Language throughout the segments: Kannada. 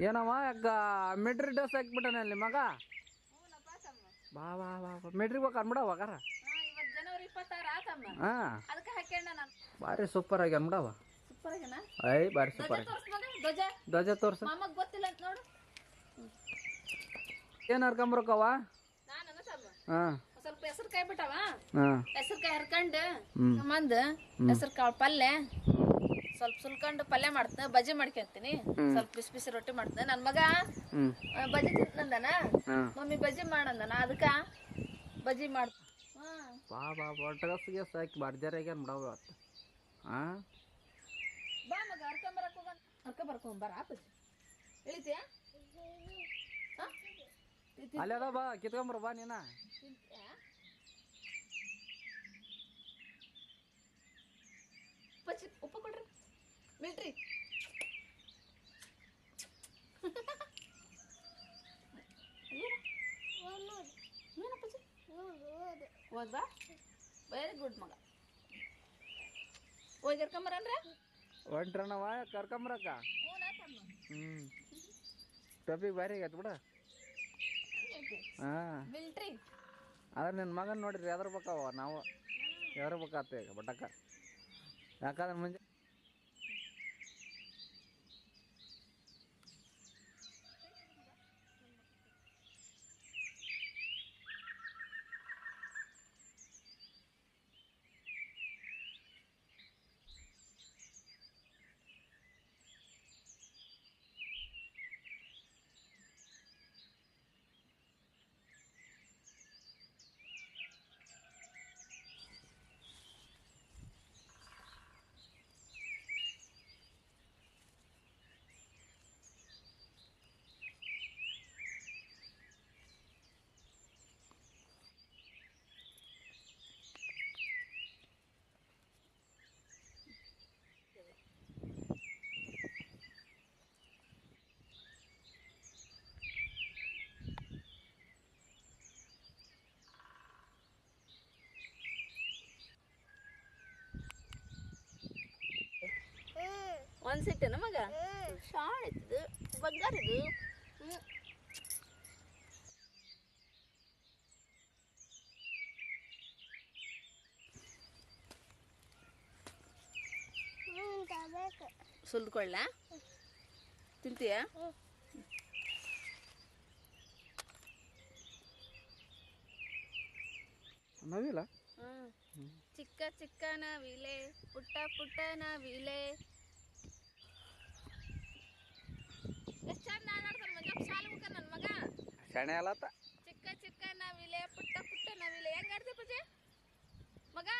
ಏನಮ್ಮ ಅಕ್ಕ ಮೆಟ್ರಿ ಡ್ರೆಸ್ ಹಾಕ್ಬಿಟ್ಟಾನೆ ಅಲ್ಲಿ ಮಗ? ಬಾ ಬಾ ಬಾ ಬಾ. ಹೋಗಿ ಹೋಗಾರ. ಬಿಡ ಹೋಗಾರ ಭಾರಿ ಸೂಪರ್ ಆಗಿ ಅನ್ಬಿಡವ ಐ ಭಾರಿ ಧ್ವಜ ಸೂಪರ್ ಆಗಿ ಧ್ವಜ. ತೋರ್ಸ. ಏನ್ ಹರ್ಕೊಂಬರಕವ ಹಾ. ಸ್ವಲ್ಪ ಹೆಸರು ಕಾಯಿ ಬಿಟ್ಟವ ಹೆಸರು ಕಾಯಿ ಹರ್ಕೊಂಡು. ಮಂದ್ ಹೆಸರು ಕಾಳು ಪಲ್ಯ ಸ್ವಲ್ಪ ಸುಲ್ಕೊಂಡು ಪಲ್ಯ ಮಾಡ್ತೀನಿ ಬಜ್ಜಿ ಮಾಡ್ಕೊಂತೀನಿ. ಸ್ವಲ್ಪ ಬಿಸಿ ಬಿಸಿ ರೊಟ್ಟಿ ಮಾಡ್ತೇನೆ. ನನ್ನ ಮಗ ಬಜ್ಜಿ ತಿಂತಂದನ ಮಮ್ಮಿ ಬಜ್ಜಿ ಮಾಡಂದನ? ಅದಕ್ಕ ಬಜ್ಜಿ ಮಾಡ್ತ ಬಾ ಬಾ ಬಾ ಸಾಕಿ ಗಿಸ್ ಹಾಕಿ ಬರ್ಜರ್ ಆಗ್ಯಾನ ಬಿಡವ ಇವತ್ತು ಹಾ ಬಾ ಮಗ ಹರ್ಕೊಂಬರಕ್ ಹೋಗೋಣ ಹರ್ಕೊಂಬರಕ್ ಹೋಗೋಣ ಬರ ಬಜ್ಜಿ. ಇಳಿತೀಯ? ಅಲ್ಲಿ ಅದ ಬಾ ಕಿತ್ಕೊಂಬರ ಬಾ ನೀನ. ಉಪ್ಪು ಕೊಡ್ರಿ. ಮಿಲ್ಟ್ರಿ ಏನಪ್ಪ ಓದ್ಬಾ ವೆರಿ ಗುಡ್ ಮಗ. ಹೋಗಿ ಕರ್ಕೊಂಬರನ್ರ? ಹೊಂಟ್ರನವ ಕರ್ಕೊಂಬರಕ್ಕ? ಹ್ಮ್. ಟೊಪಿಗೆ ಭಾರಿ ಆಗೈತೆ ಬಿಡ. ಹಾ. ಮಿಲ್ಟ್ರಿ ಆದ್ರೆ ನಿನ್ನ ಮಗನ ನೋಡಿದ್ರೆ ಎದ್ರ ಬೇಕಾವ ನಾವು. ಎದ್ರ ಬೇಕಾತ ಈಗ ಬಟ್ಟಕ್ಕ. ಯಾಕಂದ್ರೆ ಮುಂಜೆ ಒಂದ್ ಸಿಟ್ಟೆನ ಮಗ ಶಾಣ್ ಇತ್ತು ಬಗ್ಗಾರಿದು ಹ್ಮ್ ಸುಲ್ಕೊಳ್ಳ ತಿಂತೀಯ ನವಿಲ್ಲ ಹ್ಮ್ ಚಿಕ್ಕ ಚಿಕ್ಕ ನವಿಲೆ ಪುಟ್ಟ ಪುಟ್ಟ ನವಿಲೆ చెక్క చెక్క నవ్విలే పుట్ట పుట్ట నవ్విలే ఏం కడితే పూజ మగా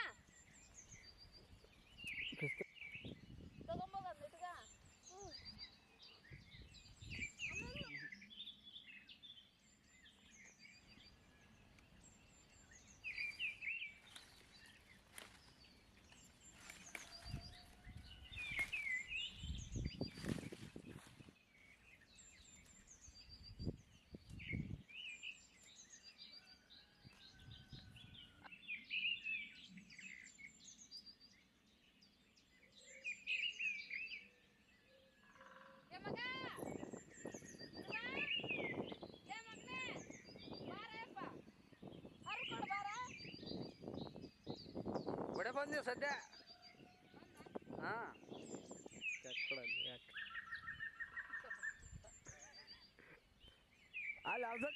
ಬಂದೀವಿ ಸದ್ಯ ಹಾ ಚಕ್ಕಡಲ್ಲಿ ಯಾಕೆ ಅಲ್ಲಿ ಯಾವ್ದು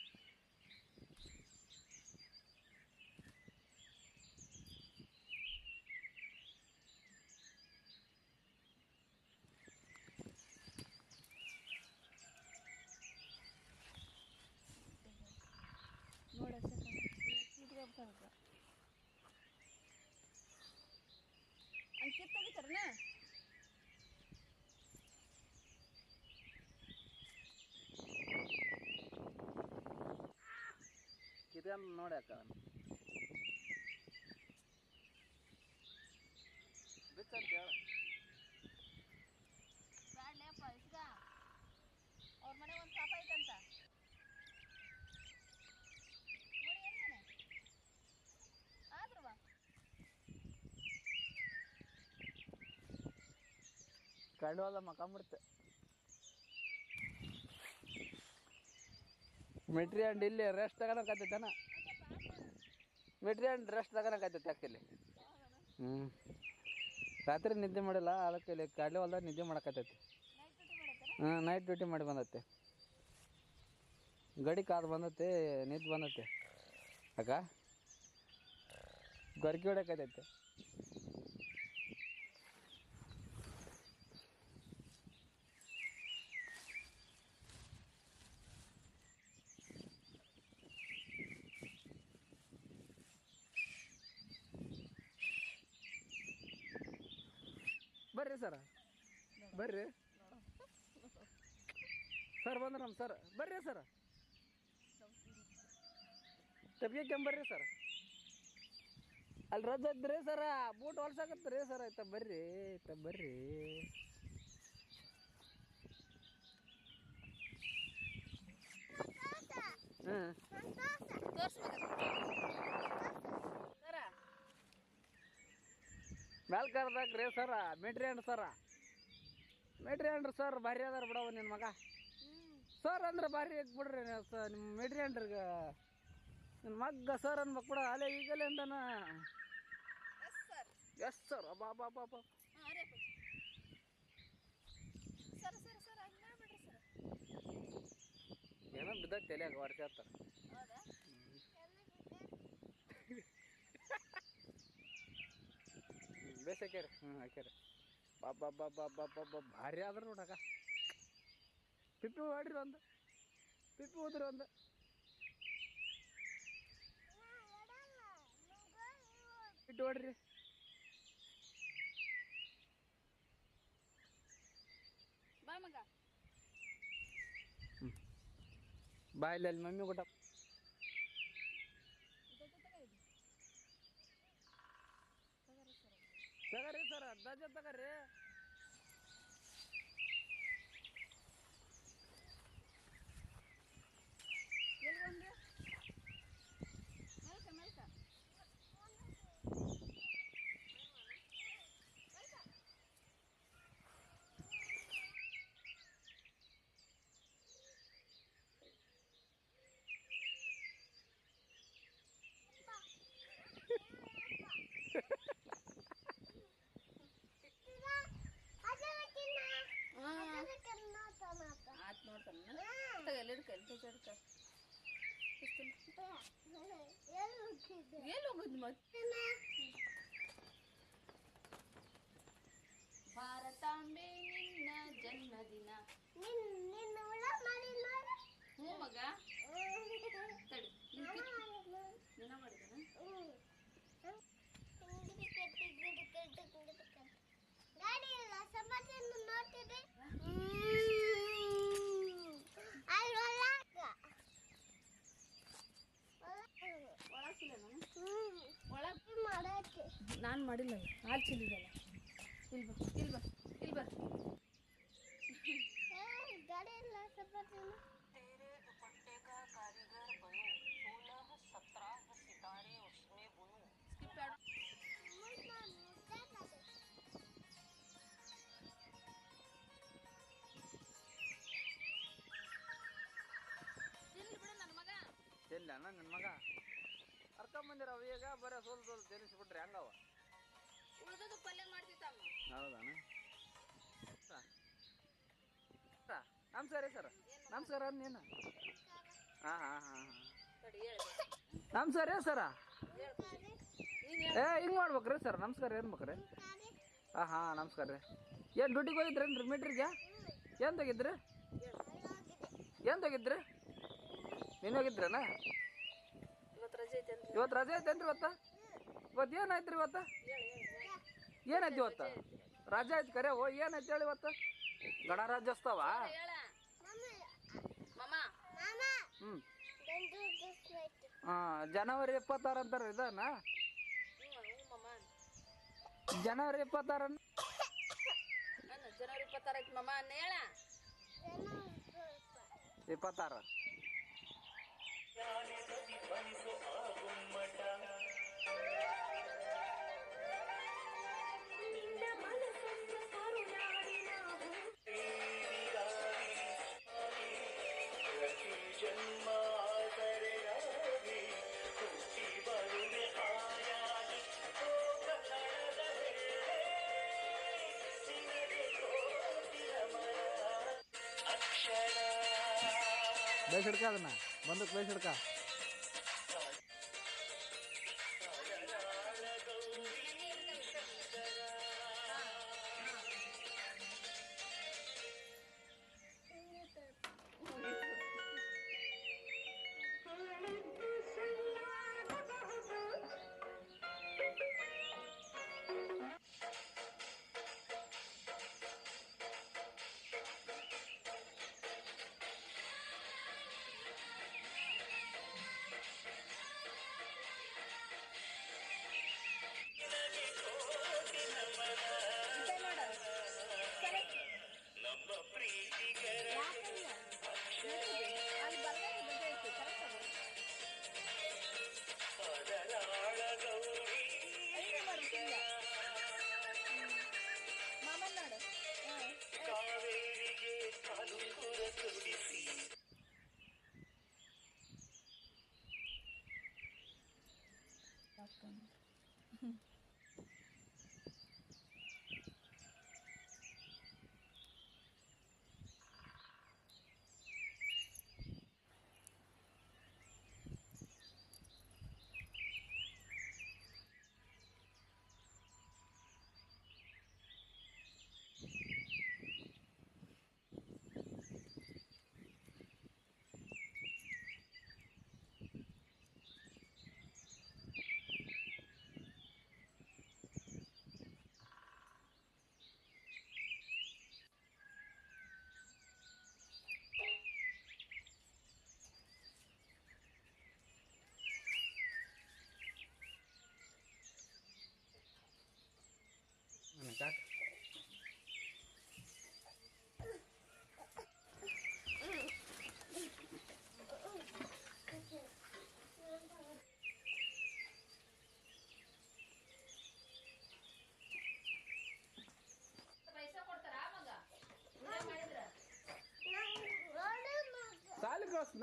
ಅಂಕಿತ್ ತೆಗಿತಾರನ ಕಿತ್ಕೊಂಡ್ ನೋಡಿ ಅಕ್ಕ ಬಿಚ್ಚಂತ ಹೇಳ ಬ್ಯಾಡ್ಲೇಪ್ಪ ಇಸ್ಗ ಅವ್ರ ಮನೆ ಒಂದು ಪಾಪ ಐತಂತ ನೋಡಿ ಏನೇನೆ ಆದ್ರವ ಕಂಡು ಹೋದ ಮಕ್ಕಂಬಿಡ್ತೆ. ಮಿಟ್ರಿ ಹಂಡ್ ಇಲ್ಲಿ ರೆಸ್ಟ್ ತಗೋಣಕತ್ತೈತನ ಮೆಟ್ರಿ ಹಂಡ್ ರೆಸ್ಟ್ ತಗೋಣಕತ್ತೈತೆ ಆಕ್ಚುಲಿ ಹ್ಞೂ ರಾತ್ರಿ ನಿದ್ದೆ ಮಾಡಿಲ್ಲ, ಅದಕ್ಕೆ ಇಲ್ಲಿ ಕಡಲೆ ಹೊಲ್ದಾಗ ನಿದ್ದೆ ಮಾಡಕತ್ತೈತಿ. ಹಾಂ ನೈಟ್ ಡ್ಯೂಟಿ ಮಾಡಿ ಬಂದತ್ತೆ ಗಡಿ ಕಾದು ಬಂದತ್ತೆ ನಿದ್ದೆ ಬಂದತ್ತೆ ಅಕ್ಕ, ಗೊರಕಿ ಹೊಡ್ಯಾಕತ್ತೈತೆ ಬರ್ರಿ ಸರ ಬರ್ರಿ. ಸರ್ ಬಂದ್ರ ನಮ್ಮ ಸರ್. ಬರ್ರಿ ಸರ್. ತಪ್ಪಿಗೆ ಬರ್ರಿ ಸರ್. ಅಲ್ಲಿ ರಜೆ ಇದ್ರಿ ಸರ. Boot ಹೊಲ್ಸಾಕತ್ರಿ sir. ಆಯ್ತಾ ಬರ್ರಿ ಆಯ್ತಾ ಬರ್ರಿ. ಹಾಂ. ಮ್ಯಾಲ್ ಕರ್ದಾಕ್ರಿ ಸರ. ಮಿಟ್ರಿ ಸರ? ಮಿಟ್ರಿ ಹಂಡ್ರಿ ಸರ್ ಭಾರಿ ಅದಾರ ಬಿಡವ ನಿನ್ನ ಮಗ. ಸರ್ ಅಂದ್ರೆ ಭಾರಿ ಐತ್ ಬಿಡ್ರಿ ನಿಮ್ಮ ಮಿಟ್ರಿ ಹಂಡ್ರಿಗೆ ನಿನ್ನ ಮಗ್ಗ ಸರ್ ಅನ್ಬೇಕು ಬಿಡ ಅಲ್ಲೇ ಈಗಲೇ ಅಂದನ ಎಸ್ ಸರ್ ಅಬ್ಬಾ ಬಾ ಬಾ ಬಾ ಏನೋ ಬಿದ್ದ ತಲೆಯಾಗ ವರ್ಷ ಹತ್ತಾರ ಹೌದಾ? ಬೇಸ್ ಹಾಕ್ಯಾರ. ಹ್ಞೂ ಹಾಕ್ಯಾರ. ಬಾ ಬಾ ಬಾ ಬಾ ಬಾ ಬಾ ಬಾ ಭಾರಿ ಆದ್ರ ನೋಡಕ. ಪಿಪ್ಪಿ ಹೊಡ್ರಿ ಒಂದು. ಪಿಪ್ಪಿ ಹೋದ್ರಿ ಒಂದು. ಇಟ್ಟು ಹೊಡ್ರಿ ಬಾ ಮಗ. ಬಾ ಇಲ್ಲಿ ಅಲ್ಲಿ ಮಮ್ಮಿ ಕೊಟ್ಟ ತಗರಿ. ಸರ್ ದಜ ತಗರಿ ಎಲ್ಲಿ ಬಂದೆ ಮೆಲ್ಕ ಮೆಲ್ಕ ಆತ್ ನೋಡ್ತಾನ ತಗ ಎಲ್ಲಿ ಹಿಡ್ಕ ಎಲ್ಲಿ ಹಿಡ್ಕ ಹಿಡ್ಕ ಎಲ್ಲಿ ಹೋಗುದು ಮತ್ತೆ ಭಾರತಾಂಬೆ ನಿನ್ನ ಜನ್ಮದಿನ ಹ್ಞೂ ಮಗ ತಡಿ ನಿನ್ ಕಿತ್- ನಿನ್ನ ಮಾಡಿದನ ಗಾಡಿ ಇಲ್ಲ ಸಮಾಜವನ್ನು ನೋಡ್ತಿದ್ದೆ ಅಲ್ಲಿ ಒಳಗ ಒಳಗಿಲ್ಲ ನಾನು ಹ್ಮ್ ಒಳಗ್ ಮಾಡಕ್ಕೆ ನಾನು ಮಾಡಿಲ್ಲ ಹಾಲು ಚಿಲ್ಲಿದಲ್ಲ ಇಲ್ಲಿ ಬಾ ಇಲ್ಲಿ ಬಾ ಇಲ್ಲಿ ಬಾ ಗಾಡಿ ಇಲ್ಲ ಸಮಾಜವನ್ನು ಮಾಡಿಲ್ಲ ಹಾಲು ತಿನ್ಲಿ ಬಿಡು ನನ್ನ ಮಗ. ಇಲ್ಲ ಅಣ್ಣ ನಿನ್ನ ಮಗ. ಕರ್ಕೊಂಬಂದಿರ ಅವ ಈಗ ಬರೋ ಸೋಲ್ ಸೋಲ್ ತೇರಿಸ್ಬಿಟ್ರೆ ಹಂಗವ? ಉಳ್ದದ್ದು ಪಲ್ಯ ಮಾಡ್ತಿತ್ತಮ್ಮ ಹೌದಾನ? ನಮಸ್ಕಾರ ಸರ್. ನಮಸ್ಕಾರ ನೀನು. ಹಾಂ ಹಾಂ ಹಾಂ ನಮಸ್ಕಾರ ಸರ. ಏ ಹಿಂಗೆ ಮಾಡ್ಬೇಕ್ರಿ ಸರ್. ನಮಸ್ಕಾರ ಏನು ಬೇಕ್ರಿ ಹಾಂ ಹಾಂ ನಮಸ್ಕಾರ ರೀ. ಏನು ಡ್ಯೂಟಿಗೆ ಹೋಗಿದ್ರೇನು ರೀ ಮೀಟ್ರಿಗೆ ಏನು ತೆಗಿದ್ರಿ? ಏನು ತೆಗಿದ್ರಿ? ನೀನು ಹೋಗಿದ್ರೇನ? ಇವತ್ತು ರಜೆ ಐತೆ ಅಂತ ಇವತ್ತು ರಜೆ ಐತೇನ್ರಿ ಇವತ್ತು? ಇವತ್ತು ಏನಾಯ್ತು ರೀ ಇವತ್ತು? ಏನಾಯ್ತು ಇವತ್ತು? ರಜೆ ಆಯ್ತು ಕರೆ? ಓ ಏನಾಯ್ತು ಹೇಳಿ ಇವತ್ತು? ಗಣರಾಜ್ಯೋತ್ಸವ ಹೇಳ. ಹಾ ಜನವರಿ ಇಪ್ಪತ್ತಾರು ಅಂತಾರ ಇದನ್ನ ಜನವರಿ ಇಪ್ಪತ್ತಾರ ಇಪ್ಪತ್ತಾರ ಜನವರಿ ಇಪ್ಪತ್ತಾರು ಐತಿ ಮಮ್ಮ ಅನ್ನ ಹೇಳ. ಇಪ್ಪತ್ತಾರು ಬೇಸಿಡ್ಕ ಅದನ್ನ ಬಂದು ಬೇಸಿಡ್ಕ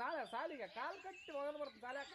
ನಾಳೆ ಸಾಲಿಗೆ ಕಾಲು ಕಟ್ಟಿ ಹೋಗೋದು ಬರ್ತದೆ ಸಾಲ್ಯಾಕ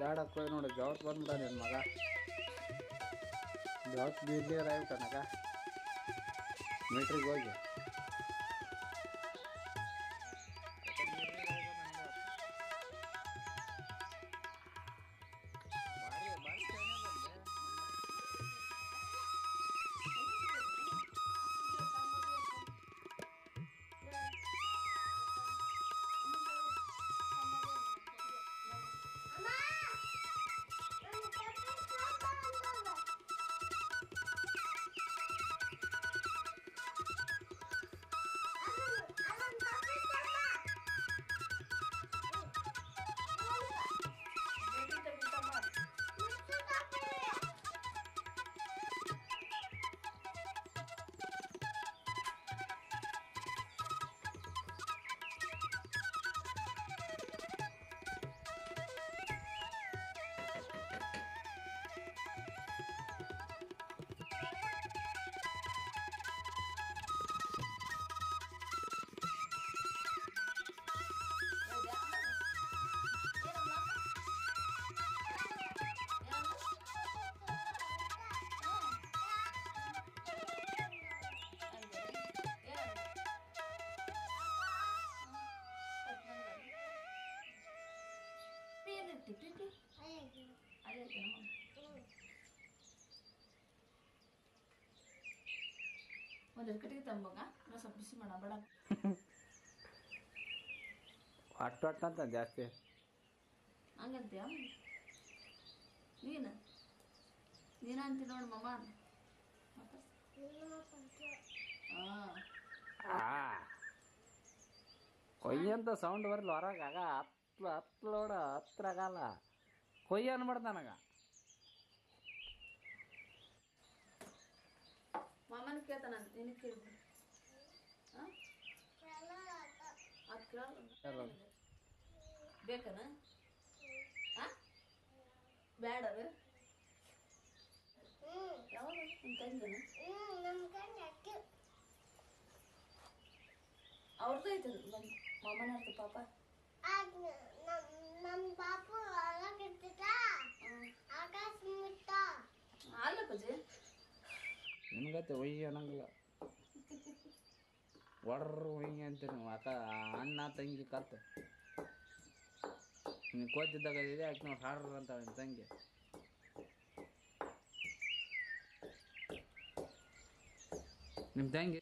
ದಾಡಕ್ಕೆ ಹೋಗಿ ನೋಡಿ ಜವತ್ ಬಂದ ನಿನ್ನ ಮಗ. ಜವತ್ ಬೀರ್ಲಿಯರ್ ಆಗ್ಬಿಟ್ಟನಗ ಮೀಟ್ರಿಗೆ ಹೋಗಿ. ಅಯ್ಯೋ ಅದೇ ಐತೆ ನಮ್ಮ ಒಂದು ಕಟ್ಟಿಗೆ ತಂಬಾಗ? ಸ್ವಲ್ಪ ಬಿಸಿ ಮಾಡ ಬೇಡ. ಅಂತ ಜಾಸ್ತಿ? ಹಂಗಂತೀಯ? ನೀನು? ನೀನ ಅಂತಿ ನೋಡಿ ಮಮ್ಮ ಹಾಂ. ಆ. ಕೊಯ್ಯ ಅಂತ ಸೌಂಡ್ ಬರಲ್ಲ ಹೊರಗೆ ಹತ್ಲೋಡ ಹತ್ರ ಆಗಲ್ಲ ಕೊಯ್ಯ ಅನ್ಬಾರ್ದು ನನಗೆ. ಮಾಮನ ಕೇಳ್ತಾನ ನಿನಗೆ ಕೇಳ್ಬಿಡು ಅದು ಕೇಳ ಬೇಕನ? ಬೇಡ ಯಾವಾಗ? ಅವ್ರದ್ದು ಐತದ ನಮ್ಮ ಮಾಮನ ಪಾಪ. ಆಗ ನಮ್ ನಮ್ ಪಾಪು ಒಳಗಿರ್ತಿತ್ತ ಆಕಾಶ ಮುಟ್ಟ ಹಾಲು ಪೂಜೆ ನಿನಗತ್ತೆ ಒಯ್ಯ ಅನ್ನಂಗಿಲ್ಲ ಒಡ್ರ ಒಯ್ಯ ಅಂತೀನಿ ಅಕ್ಕ ಅಣ್ಣ ತಂಗಿ ಕತ್ತ ನೀನು ಕೋತಿದ್ದಾಗ ಇದೆ ಆಕೆ ನೋಡಿ ಹಾಡ್ರ ಅಂತ ನಿನ್ನ ತಂಗಿ. ನಿಮ್ಮ ತಂಗಿ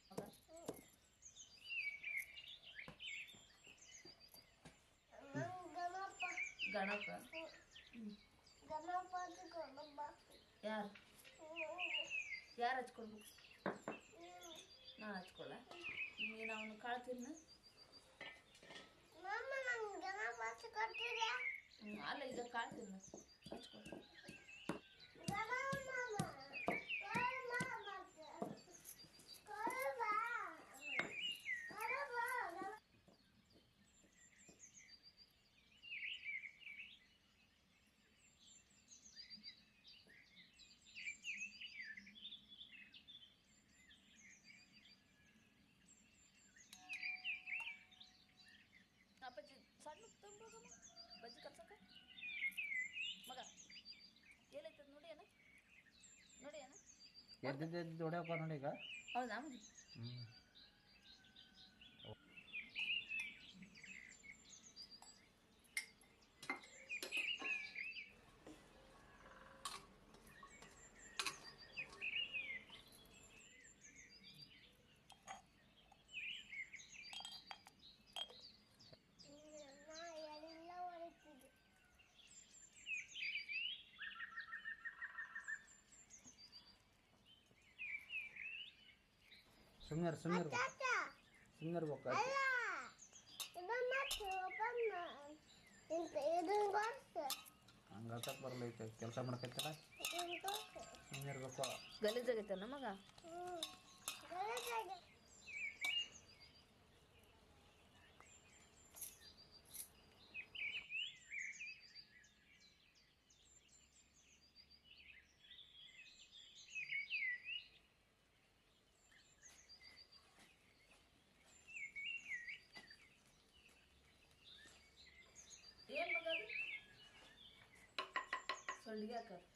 ನಮ್ ಗಣಪ ಗಣಪ. ಯಾರು? ಯಾರು ಹಚ್ಕೊಳ್ಬೇಕು ನಾನು ಹಚ್ಕೊಳ್ಳ ನೀನು ಅವನು ಕಾಳ್ತೀನಿ ಅಲ್ಲ ಈಗ ಕಾಳ್ತೀನಿ ತಿನ್ನು ಸಣ್ಣ ತಂಬೋಗಮ್ಮ ಬಜ್ಜಿ ಕಲ್ಸಕ್ಕ ಮಗ ಏನೈತದ ನೋಡಿ ಅಣ್ಣ? ನೋಡಿ ಅಣ್ಣ? ನೋಡಿ ಈಗ? ಹೌದಾ ಅಮ್ಮಜಿ ಹ್ಞೂ ನಾ ಎಲ್ಲ ಹೊಡಿತಿದ್ದೆ ಸುಮ್ಮನೆ ಸುಮ್ಮನೆ ಸುಮ್ಮನೆ ಇರ್ಬೇಕು ಹಂಗೆ ಹತ್ತಕ್ಕೆ ಕೆಲಸ ಮಾಡ್ಕೈತಲ್ಲ ಸುಮ್ಮನೆ ಇರ್ಬೇಕು ಗಲೀಜಾಗೈತನ ಮಗ? लिया कर।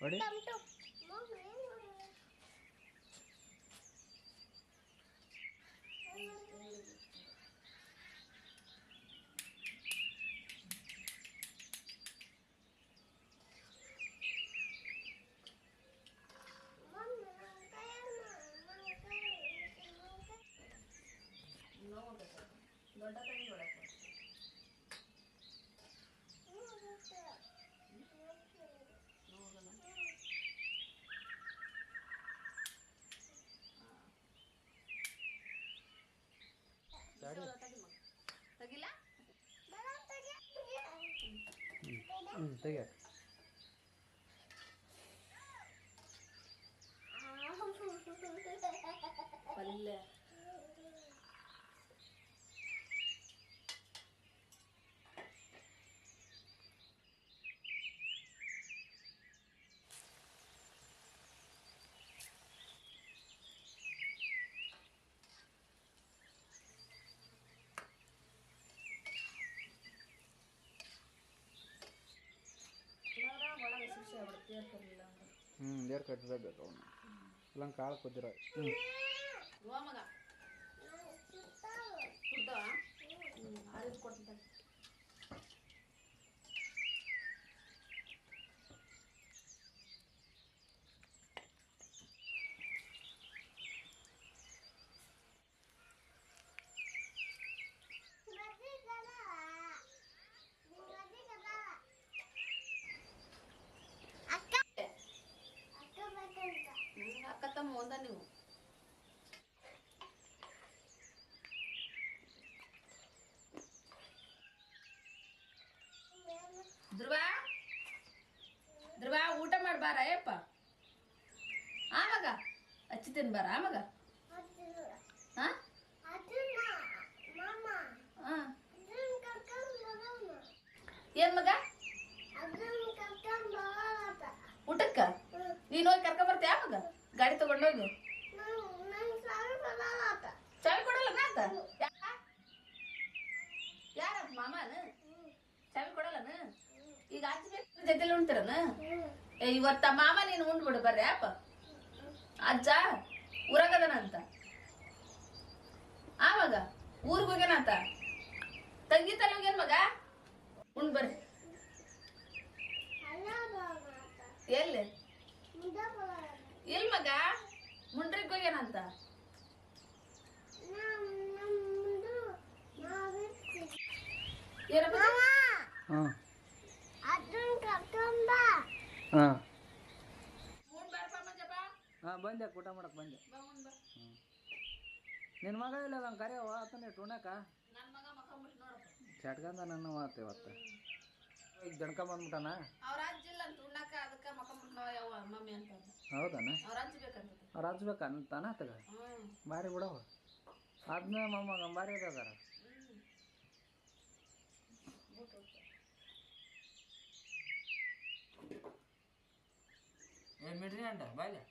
ನೋಡಿ ದೊಡ್ಡ ಕೈ ಹ್ಞೂ ತೆಗಿಯ ಪಲ್ಯ ಅವನು ಇಲ್ಲ ಕಾಳು ಕುದ್ದಿರೋ ಹ್ಞೂ ಓ ಮಗ ಫುಡ್ಡು ಅರಿದು ಕೊಡ್ತೀನಿ ಅಕ್ಕ ಅಕ್ಕ ಬೇಕಂತ ಹ್ಮ್, ಅಕ್ಕ ತಮ್ಮ ಒಂದ ನೀವು ಧ್ರುವ ಧ್ರುವ ಆಮಗ ಯಪ್ಪ ಆ ಮಗ? ಹಚ್ಚಿತೀನಿ ಬಾರ, ಆ ಮಗ? ಹಾ ಏನ್ ಮಗ? ಊಟಕ್ಕ? ನೀನ್ ಹೋಗಿ ಕರ್ಕ ಬರ್ತೀಯ ಮಗ? ಗಾಡಿ ತಗೊಂಡೋಗಿ ಚಾವಿ ಕೊಡಲ್ಲ ನಾತ? ಯಾರ ಮಾಮನ? ಚಾವಿ ಕೊಡಲ್ಲನ? ಈಗ ಅಜ್ಜ ಜೊತೆಲಿ ಉಣ್ತಿರನ? ಇವತ್ತ ಮಾಮ ನೀನು ಉಂಡ್ಬಿಡು ಬರ್ರಿ ಅಪ್ಪ ಅಜ್ಜ ಊರಾಗದನಂತ. ಆವಾಗ ಊರಿಗೆ ಹೋಗ್ಯಾನಂತ. ತಂಗಿ ತಲೆ ಹೋಗ್ಯಾನ ಮಗ? ಉಂಡ್ ಬರ್ರಿ. ಎಲ್ಲಿ? ಎಲ್ ಮಗ? ಮುಂಡ್ರಿಗೆ ಹೋಗ್ಯಾನಂತ. ಏನಪ್ಪ ಮಾಮ ಹಾಂ ಅದನ್ನ ಕರ್ಕೊಂಡ್ ಬಾ ಹಾಂ. ಹಾಂ ಬಂದೆ ಊಟ ಮಾಡಕ್ಕೆ ಬಂದೆ. ಹ್ಞೂ ನಿನ್ನ ಮಗ ಇಲ್ಲ ನಂಗೆ ಕರೆಯವ ಆತನೇ ಟುಣಕ ಚಟ್ಕಂದ ನನ್ನ ಮಾತು ಇವತ್ತು. ಈಗ ಜಣಕ. ಹೌದಾನ? ಅವ್ರ ಬೇಕಂತ ಅವ್ರು ಹಚ್ಬೇಕಂತಾನ ಆತಗ? ಭಾರಿ ಬಿಡವ ಅದನ್ನ ಮೊಮ್ಮಗ ಭಾರಿ ಅದಾರ. ಏನು ಮಿಟ್ರಿ ಅಂಡ ಬಾಯ್ಲೆ?